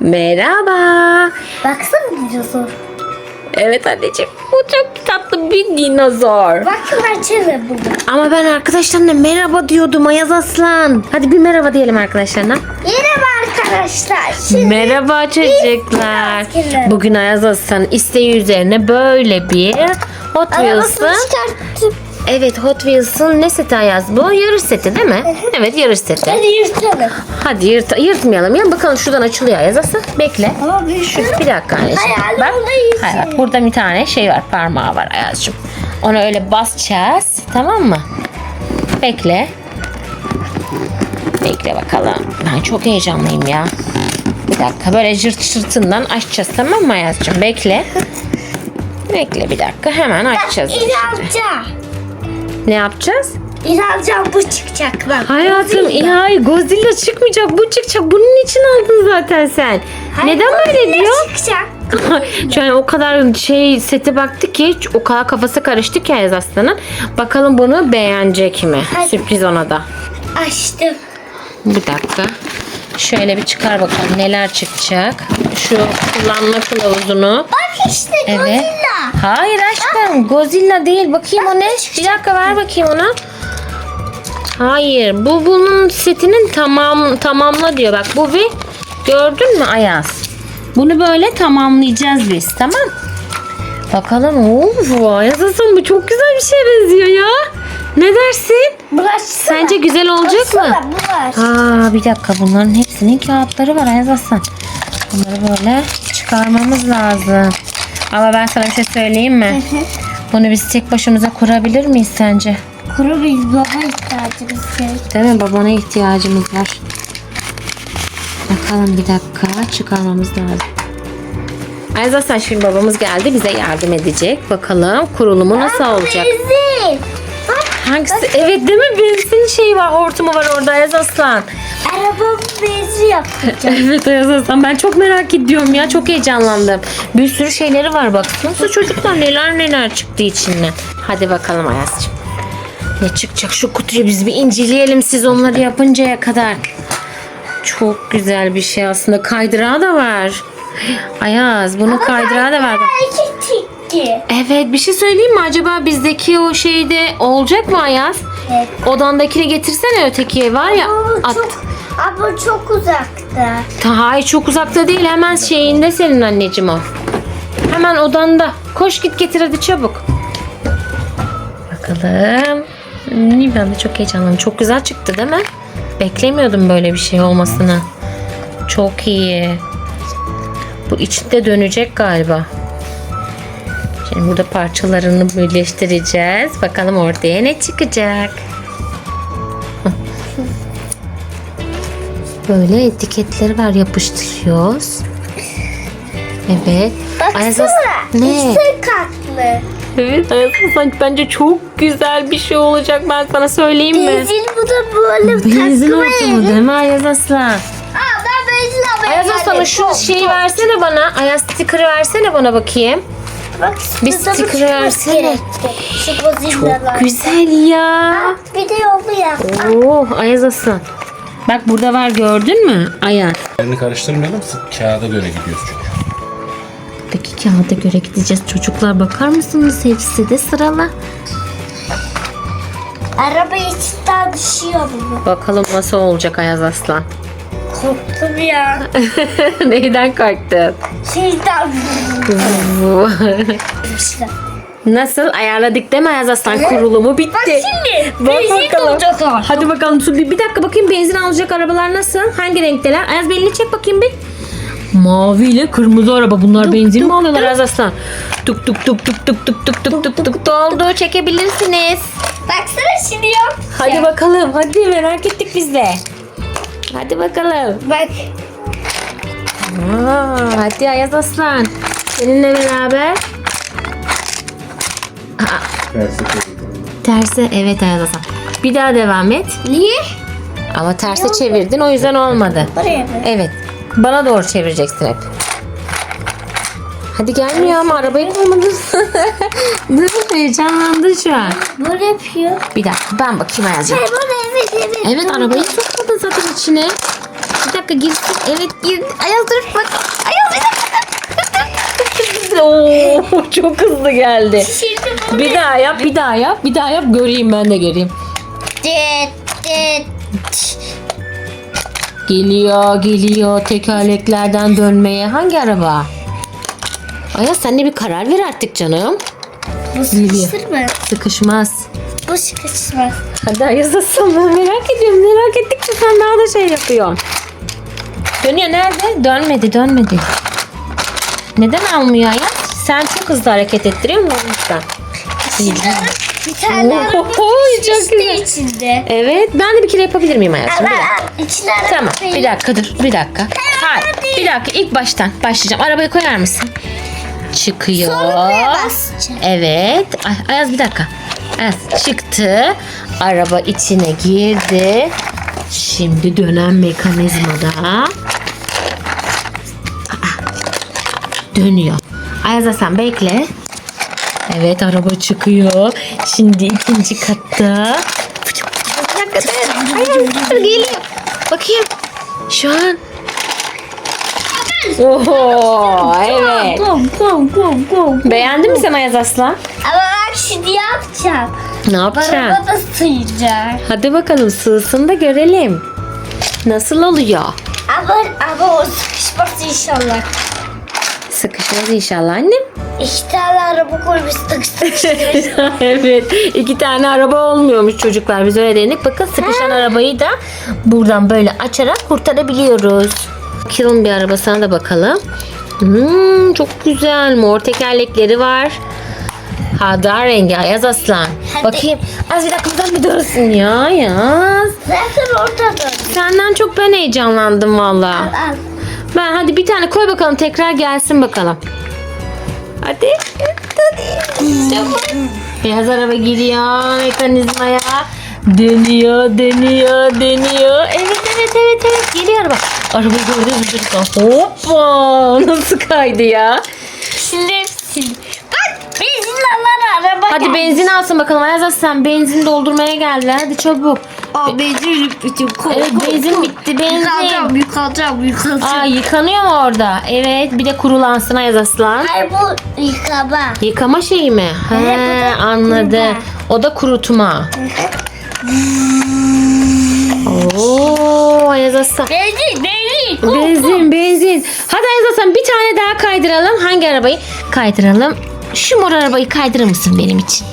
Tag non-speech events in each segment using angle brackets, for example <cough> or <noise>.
Merhaba. Baksana dinozor. Evet anneciğim bu çok tatlı bir dinozor. Bakın açalım bunu. Ama ben arkadaşlarımla merhaba diyordum Ayaz Aslan. Hadi bir merhaba diyelim arkadaşlarına. Merhaba arkadaşlar. Şimdi Merhaba çocuklar. Bugün Ayaz Aslan isteği üzerine böyle bir Hot çıkarttım. Evet Hot Wheels'ın ne seti Ayaz bu? Yarış seti değil mi? Evet yarış seti. Hadi yırtalım. Hadi yırt yırtmayalım ya. Bakalım şuradan açılıyor Ayaz Aslan. Bekle. Ama bir şu. Bir dakika anneciğim. Hayır, Bak. Hayır, bak, burada bir tane şey var. Parmağı var Ayaz'cığım. Ona öyle basacağız. Tamam mı? Bekle. Bekle bakalım. Ben çok heyecanlıyım ya. Bir dakika böyle cırt cırtından açacağız tamam mı Ayaz'cığım? Bekle. Bekle bir dakika hemen açacağız. İnanacağım. Ne yapacağız? İnanacağım bu çıkacak bak. Hayatım Godzilla. ya Godzilla çıkmayacak bu çıkacak. Bunun için aldın zaten sen. Hayır, Neden böyle Godzilla diyor? çıkacak. <laughs> Yani o kadar şey sete baktı ki o kadar kafası karıştı ki Ayaz Aslan'ın. Bakalım bunu beğenecek mi? Hadi. Sürpriz ona da. Açtım. Bir dakika. Şöyle bir çıkar bakalım neler çıkacak. Şu kullanma kılavuzunu. Bak işte Evet. Godzilla. Hayır aşkım Godzilla değil. Bakayım o ne? Bir dakika ver bakayım ona. Hayır bu bunun setinin tamam tamamla diyor. Bak bu bir gördün mü Ayaz? Bunu böyle tamamlayacağız biz tamam. Bakalım. Of Ayaz Hasan bu çok güzel bir şeye benziyor ya. Ne dersin? Bulaşsana. Sence güzel olacak mı? Baksana, Bulaş. Aa bir dakika bunların hepsinin kağıtları var Ayaz Aslan. Bunları böyle çıkarmamız lazım. Ama ben sana bir şey söyleyeyim mi? Bunu biz tek başımıza kurabilir miyiz sence? Kuru biz baba ihtiyacımız var. Değil mi? Babana ihtiyacımız var. Bakalım bir dakika çıkarmamız lazım. Ayaz Aslan şimdi babamız geldi bize yardım edecek. Bakalım kurulumu nasıl olacak? Benzin. Hangisi? Evet değil mi? Benzin şeyi var, hortumu var orada Ayaz Aslan. Arabamın benzin yapacağım. <laughs> Evet Ayaz Aslan ben çok merak ediyorum ya çok heyecanlandım. Bir sürü şeyleri var baksanıza çocuklar neler neler çıktı içinden. Hadi bakalım Ayaz'cığım. Ne çıkacak şu kutuyu biz bir inceleyelim siz onları yapıncaya kadar. Çok güzel bir şey aslında kaydırağı da var. Ayaz bunun kaydırağı da var. bak. İki tikki. Evet bir şey söyleyeyim mi acaba bizdeki o şeyde olacak mı Ayaz? Evet. Odandakini getirsene ötekiye var ya. Ama at- çok, ama çok uzakta. Ta- Hayır çok uzakta değil hemen şeyinde senin anneciğim o. Hemen odanda. Koş git getir hadi çabuk. Bakalım. Hmm, Ben de çok heyecanlıyım. Çok güzel çıktı değil mi? Beklemiyordum böyle bir şey olmasını. Çok iyi. Bu içinde dönecek galiba. Şimdi burada parçalarını birleştireceğiz. Bakalım ortaya ne çıkacak. Böyle etiketleri var yapıştırıyoruz. Evet. Baksana. Ne? İkisi katlı. Evet Ayaz Aslan bence çok güzel bir şey olacak ben sana söyleyeyim mi? Benzin bu da böyle Benzin ortamı değil mi Ayaz Aslan? Aa ben benzin almaya Ayaz geldim. Aslan şu Top, şeyi top. versene bana. Ayaz sticker'ı versene bana bakayım. Bak, Bir sticker çıkması versene. Çok güzel ya. Bak, Bir de yolu ya. Oo Ayaz Aslan. Bak burada var gördün mü Ayaz? Yerini karıştırmayalım. sık Kağıda göre gidiyoruz çünkü. Peki kağıda göre gideceğiz. Çocuklar bakar mısınız? Hepsi de sıralı. Araba içinden düşüyor bu. Bakalım nasıl olacak Ayaz Aslan. Korktum ya. <laughs> Neyden korktun? Şeyden. Nasıl ayarladık değil mi Ayaz Aslan? Kurulumu bitti. Bak şimdi. Bak benzin bakalım. olacak ama. Hadi bakalım Su bir, bir dakika bakayım benzin alacak arabalar nasıl? Hangi renkteler? Ayaz belini çek bakayım bir. Mavi ile kırmızı araba. Bunlar benzin mi alıyorlar Ayaz Aslan? Tuk tuk tuk tuk tuk tuk tuk tuk tuk tuk doldu. Çekebilirsiniz. Baksana şimdi yok. Hadi bakalım. Hadi merak ettik biz de. Hadi bakalım. Bak. Aa, hadi Ayaz Aslan. Seninle beraber. Terse evet Ayaz Aslan. Bir daha devam et. Niye? Ama terse çevirdin o yüzden olmadı. Buraya mı? Evet. Bana doğru çevireceksin hep. Hadi gelmiyor ama arabayı bulmadın. <laughs> Dur heyecanlandın şu an. Böyle yapıyor. Bir dakika ben bakayım Ayaz'cığım. Hayır böyle evet evet. Evet arabayı sokmadın zaten içine. Bir dakika girsin. Evet girdi. Ayaz dur bak. <laughs> Çok hızlı geldi. Bir daha yap, bir daha yap, bir daha yap. Göreyim ben de göreyim. Dit. Geliyor, geliyor tekerleklerden dönmeye. Hangi araba? Ayaz sen de bir karar ver artık canım. Bu mı? Sıkışmaz. Bu sıkışmaz. Hadi Ayaz asıl ben merak ediyorum. Merak ettikçe sen daha da şey yapıyorsun. Dönüyor nerede? Dönmedi, dönmedi. Neden almıyor Ayaz? Sen çok hızlı hareket ettiriyor musun? Lütfen. Bir tane çok güzel. içinde. Evet, ben de bir kere yapabilir miyim Ayaz? Ama Bir dakika. içine araba Tamam koyayım. bir dakika dur bir dakika. Hayır bir dakika ilk baştan başlayacağım. Arabayı koyar mısın? Çıkıyor. Basacağım. Evet. Ay, Ayaz bir dakika. Ayaz çıktı. Araba içine girdi. Şimdi dönen mekanizmada. Dönüyor. Ayaz Hasan bekle. Evet araba çıkıyor. Şimdi ikinci katta. Bir dakika dur. Ayaz dur, geliyor. Bakayım. Şu an. Oho evet. Go go go go. Beğendin mi sen Ayaz Aslan? Ama bak şimdi yapacağım. Ne yapacaksın? Araba da sıyacak. Hadi bakalım sığsın da görelim. Nasıl oluyor? Ama, ama o sıkışmaz inşallah. Sıkışmaz inşallah annem. İki tane araba koymuş sıkış sıkış. <laughs> evet. iki tane araba olmuyormuş çocuklar. Biz öyle denedik. Bakın sıkışan arabayı da buradan böyle açarak kurtarabiliyoruz. Bakalım bir arabasına da bakalım. Hmm, çok güzel. Mor tekerlekleri var. Hadar rengi Ayaz Aslan. Hadi. Bakayım. Az bir dakika buradan bir dönsün ya Ayaz. Zaten ortada. Senden çok ben heyecanlandım valla. Al. Ben hadi bir tane koy bakalım tekrar gelsin bakalım. Hadi. Hadi. Çabuk. Beyaz araba giriyor mekanizmaya. Dönüyor, dönüyor, dönüyor. Evet, evet, evet, evet. Geliyor araba. Arabayı gördünüz mü çocuklar? Hoppa! <laughs> Nasıl kaydı ya? Şimdi hepsini. Bak benzin alan araba Hadi geldi. benzin alsın bakalım. Ayaz sen benzin doldurmaya geldi. Hadi çabuk. Aa benzin bitti. Ko, Evet, benzin bitti. Benzin. Yıkayacağım yıkayacağım. Aa yıkanıyor mu orada? Evet. Bir de kurulansın Ayaz Aslan. Hayır bu yıkama. Yıkama şeyi mi? Evet, He, o da anladım. kurutma. O da kurutma. Oo, Ayaz Aslan. Benzin benzin. Benzin, benzin. Hadi Ayaz Aslan bir tane daha kaydıralım. Hangi arabayı? Kaydıralım. Şu mor arabayı kaydırır mısın benim için?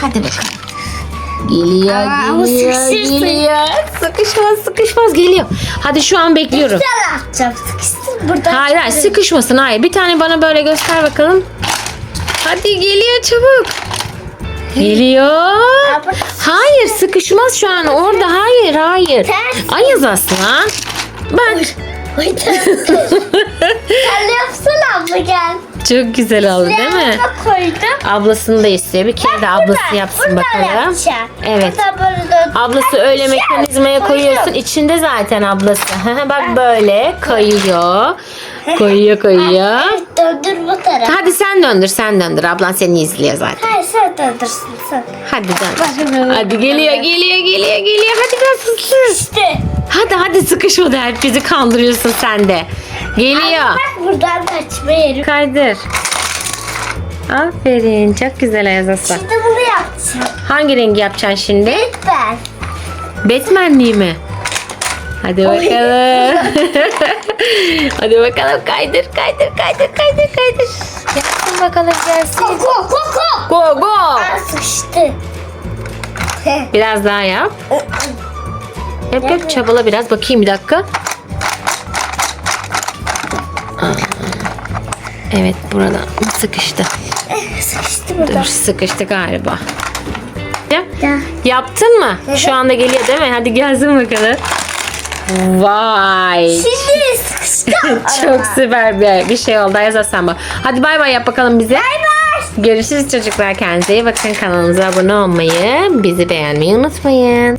Hadi bakalım. Geliyor, Aa, ama geliyor, sıkışırsın. geliyor. Sıkışmaz, sıkışmaz geliyor. Hadi şu an bekliyorum. Sen atacağım sıkıştır burada. Hayır, hayır sıkışmasın. Hayır. Bir tane bana böyle göster bakalım. Hadi geliyor çabuk. Geliyor. Hayır sıkışmaz şu an orada. Hayır hayır. Ayaz aslan. Ters. <laughs> Sen de yapsana abla gel. Çok güzel oldu değil mi? Yanına koydum. Ablasını da istiyor. Bir kere de ablası yapsın bakalım. yapacağım. Evet. Böyle. Ablası öyle mekanizmaya koyuyorsun. İçinde zaten ablası. <laughs> Bak böyle kayıyor. Koyuyor koyuyor. Evet döndür bu tarafa. Hadi sen döndür sen döndür. Ablan seni izliyor zaten. Hayır sen döndürsün sen. Hadi dön. Hadi geliyor geliyor geliyor geliyor. Hadi biraz hızlı. İşte. Hadi hadi sıkışma da hep bizi kandırıyorsun sen de. Geliyor. Bak buradan da açma yeri. Kaydır. Aferin. Çok güzel Ayaz Aslan. Şimdi bunu yapacağım. Hangi rengi yapacaksın şimdi? Ben. Batman'liği mi? Hadi bakalım. <laughs> hadi bakalım kaydır kaydır kaydır kaydır kaydır. Yapsın bakalım gelsin. Koko koko. Go go. Aa sıkıştı. Biraz daha yap. Yap yap çabala biraz bakayım bir dakika. Evet burada sıkıştı. sıkıştı burada. Dur sıkıştı galiba. Ya, Ya. Yaptın mı? Şu anda geliyor değil mi? Hadi gelsin bakalım. Vay. Şimdi sıkıştı. <laughs> Çok süper bir, bir şey oldu. Ayaz bak. Hadi bay bay yap bakalım bize. Bay bay. Görüşürüz çocuklar. Kendinize iyi bakın. Kanalımıza abone olmayı, bizi beğenmeyi unutmayın.